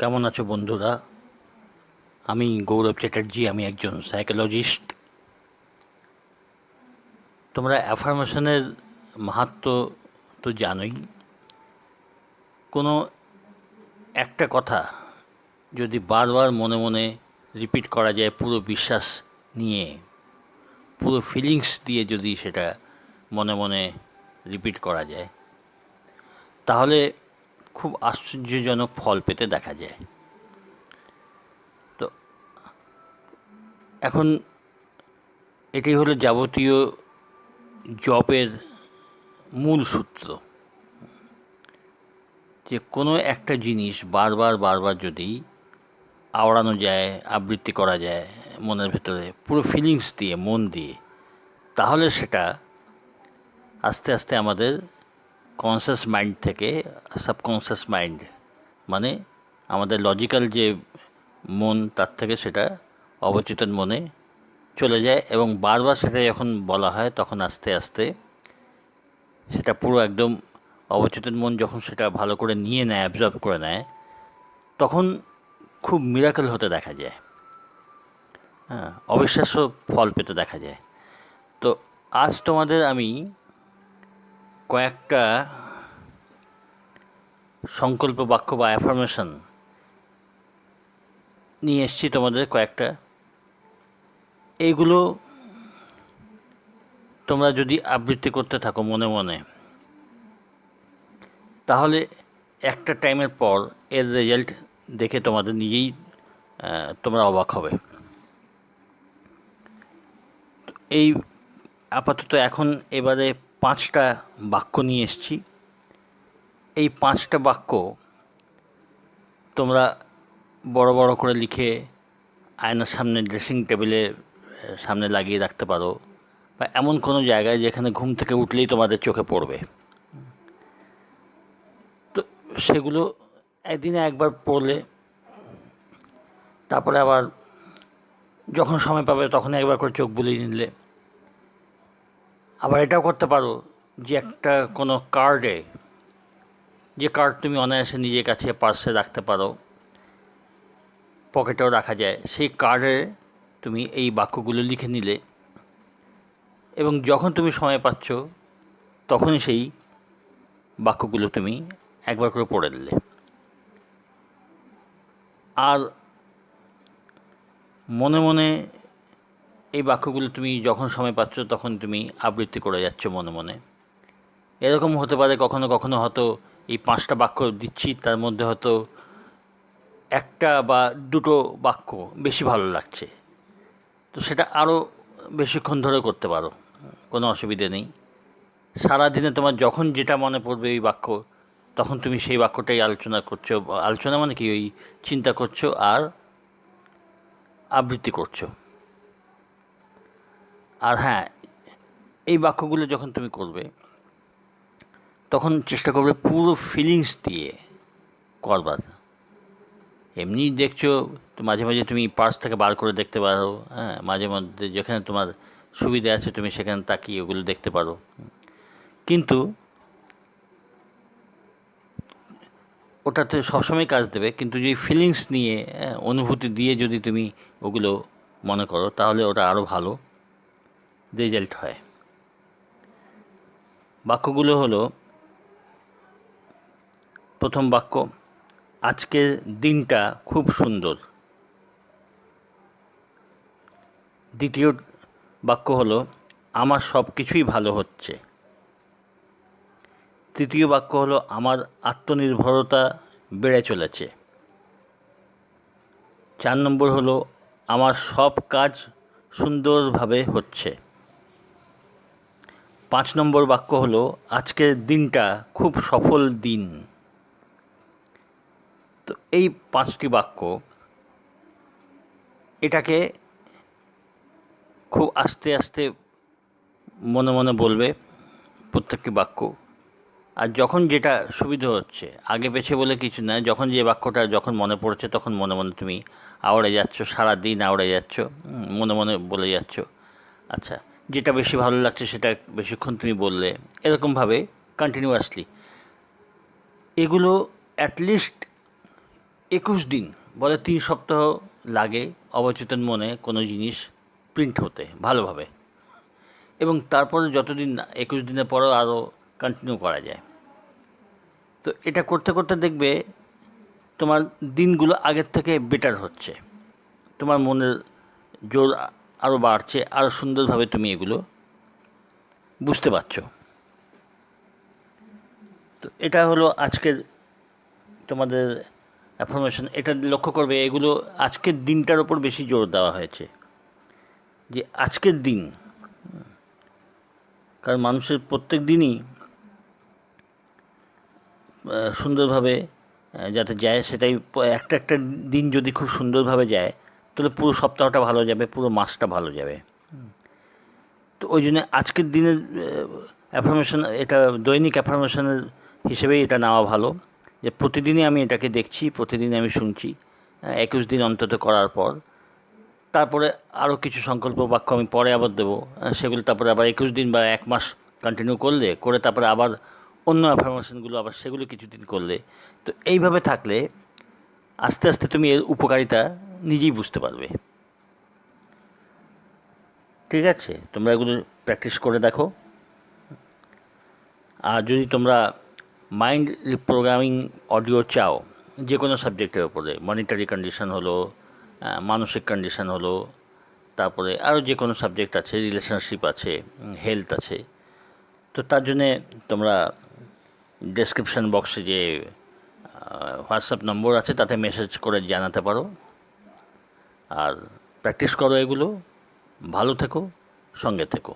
কেমন আছো বন্ধুরা? আমি গৌরব চ্যাটার্জি, আমি একজন সাইকোলজিস্ট তোমরা অ্যাফার্মেশনের মাহাত্ম তো জানোই। কোনো একটা কথা যদি বারবার মনে মনে রিপিট করা যায় পুরো বিশ্বাস নিয়ে, পুরো ফিলিংস দিয়ে যদি সেটা মনে মনে রিপিট করা যায়, তাহলে খুব আশ্চর্যজনক ফল পেতে দেখা যায়। তো এখন এটি হলো যাবতীয় জবের মূল সূত্র। যে কোনো একটা জিনিস বারবার বারবার যদি আওড়ানো যায়, আবৃত্তি করা যায় মনের ভেতরে, পুরো ফিলিংস দিয়ে, মন দিয়ে, তাহলে সেটা আস্তে আস্তে আমাদের কনসিয়াস মাইন্ড থেকে সাবকনসিয়াস মাইন্ড মানে আমাদের লজিক্যাল যে মন তার থেকে সেটা অবচেতন মনে চলে যায় এবং বারবার সেটা যখন বলা হয় তখন আস্তে আস্তে সেটা পুরো একদম অবচেতন মন যখন সেটা ভালো করে নিয়ে নেয় অ্যাবজর্ব করে নেয়, তখন খুব মিরাকেল হতে দেখা যায়। হ্যাঁ অবিশ্বাস্য ফল পেতে দেখা যায়। তো আজ তোমাদের আমি কয়েকটা সংকল্প বাক্য বা অ্যাফার্মেশন নিয়ে এসছি তোমাদের কয়েকটা। এইগুলো তোমরা যদি আবৃত্তি করতে থাকো মনে মনে, তাহলে একটা টাইমের পর এর রেজাল্ট দেখে তোমাদের নিজেই তোমরা অবাক হবে। এই আপাতত এখন এবারে পাঁচটা বাক্য নিয়ে এসেছি। এই পাঁচটা বাক্য তোমরা বড় বড় করে লিখে আয়নার সামনে ড্রেসিং টেবিলের সামনে লাগিয়ে রাখতে পারো বা এমন কোনো জায়গায় যেখানে ঘুম থেকে উঠলেই তোমাদের চোখে পড়বে। তো সেগুলো একদিনে একবার পড়লে, তারপরে আবার যখন সময় পাবে তখন একবার করে চোখ বুলিয়ে নিলে আবার এটাও করতে পারো যে একটা কোনো কার্ডে, যে কার্ড তুমি অনায়াসে নিজের কাছে পার্সে রাখতে পারো, পকেটেও রাখা যায়, সেই কার্ডে তুমি এই বাক্যগুলো লিখে নিলে এবং যখন তুমি সময় পাচ্ছ, তখনই সেই বাক্যগুলো তুমি একবার করে পড়ে দিলে আর মনে মনে এই বাক্যগুলো তুমি যখন সময় পাচ্ছ, তখন তুমি আবৃত্তি করে যাচ্ছ মনে মনে। এরকম হতে পারে কখনো কখনো হয়তো এই পাঁচটা বাক্য দিচ্ছি, তার মধ্যে হয়তো একটা বা দুটো বাক্য বেশি ভালো লাগছে। তো সেটা আরও বেশিক্ষণ ধরে করতে পারো, কোনো অসুবিধে নেই। সারাদিনে তোমার যখন যেটা মনে পড়বে ওই বাক্য, তখন তুমি সেই বাক্যটাই আলোচনা করছ আলোচনা মানে কি? ওই চিন্তা করছ আর আবৃত্তি করছ। আর হ্যাঁ এই বাক্যগুলো যখন তুমি করবে তখন চেষ্টা করবে পুরো ফিলিংস দিয়ে করবার। এমনি দেখছ তো মাঝে মাঝে তুমি পার্স থেকে বার করে দেখতে পারো হ্যাঁ মাঝে মধ্যে যেখানে তোমার সুবিধা আছে তুমি সেখানে তাকিয়ে ওগুলো দেখতে পারো। কিন্তু ওটাতে সবসময় কাজ দেবে কিন্তু যদি ফিলিংস নিয়ে হ্যাঁ, অনুভূতি দিয়ে যদি তুমি ওগুলো মনে করো তাহলে ওটা আরও ভালো। রেজাল্ট হয়। বাক্যগুলো হলো, প্রথম বাক্য, আজকের দিনটা খুব সুন্দর। দ্বিতীয় বাক্য হলো, আমার সব কিছুই ভালো হচ্ছে। তৃতীয় বাক্য হলো, আমার আত্মনির্ভরতা বেড়ে চলেছে। চার নম্বর হলো, আমার সব কাজ সুন্দরভাবে হচ্ছে। পাঁচ নম্বর বাক্য হলো আজকের দিনটা খুব সফল দিন। তো এই পাঁচটি বাক্য, এটাকে খুব আস্তে আস্তে মনে মনে বলবে প্রত্যেকটি বাক্য। আর যখন যেটা সুবিধা হচ্ছে, আগে পেছে বলে কিছু না যখন যে বাক্যটা যখন মনে পড়ছে, তখন মনে মনে তুমি আওড়ে যাচ্ছ সারা দিন আওড়ে যাচ্ছ মনে মনে বলে যাচ্ছ। আচ্ছা যেটা বেশি ভালো লাগছে সেটা বেশিক্ষণ তুমি বললে। এরকমভাবে কন্টিনিউয়াসলি এগুলো অ্যাটলিস্ট একুশ দিন, বলে তিন সপ্তাহ লাগে অবচেতন মনে কোনো জিনিস প্রিন্ট হতে ভালোভাবে। এবং তারপরে যতদিন একুশ দিনের পরেও আরও কন্টিনিউ করা যায়। তো এটা করতে করতে দেখবে তোমার দিনগুলো আগের থেকে বেটার হচ্ছে। তোমার মনের জোর আরও বাড়ছে আরও সুন্দরভাবে তুমি এগুলো বুঝতে পারছ। তো এটা হলো আজকের তোমাদের অ্যাফরমেশন এটা লক্ষ্য করবে, এগুলো আজকের দিনটার ওপর বেশি জোর দেওয়া হয়েছে। যে আজকের দিন, কারণ মানুষের প্রত্যেক দিনই সুন্দরভাবে যাতে যায় সেটাই, একটা একটা দিন যদি খুব সুন্দরভাবে যায় তাহলে পুরো সপ্তাহটা ভালো যাবে, পুরো মাসটা ভালো যাবে। তো ওই জন্য আজকের দিনের অ্যাফার্মেশন এটা দৈনিক অ্যাফার্মেশনের হিসেবেই এটা নেওয়া ভালো। যে প্রতিদিনই আমি এটাকে দেখছি প্রতিদিন আমি শুনছি একুশ দিন অন্তত করার পর। তারপরে আরও কিছু সংকল্প বাক্য আমি পরে আবার দেবো সেগুলো তারপরে আবার একুশ দিন বা এক মাস কন্টিনিউ করলে, করে তারপরে আবার অন্য অ্যাফার্মেশনগুলো আবার সেগুলো কিছুদিন করলে। তো এইভাবে থাকলে আস্তে আস্তে তুমি এর উপকারিতা নিজেই বুঝতে পারবে। ঠিক আছে? তোমরা এগুলো প্র্যাকটিস করে দেখো। আর যদি তোমরা মাইন্ড রিপ্রোগ্রামিং অডিও চাও, যে কোনো সাবজেক্টের ওপরে মনিটারি কন্ডিশন হলো মানসিক কন্ডিশন হলো, তারপরে আরও যে কোনো সাবজেক্ট আছে রিলেশনশিপ আছে হেলথ আছে, তো তার জন্যে তোমরা ডেসক্রিপশন বক্সে যে হোয়াটসঅ্যাপ নম্বর আছে, তাতে মেসেজ করে জানাতে পারো। আর প্র্যাকটিস করো এগুলো। ভালো থেকো সঙ্গে থেকো।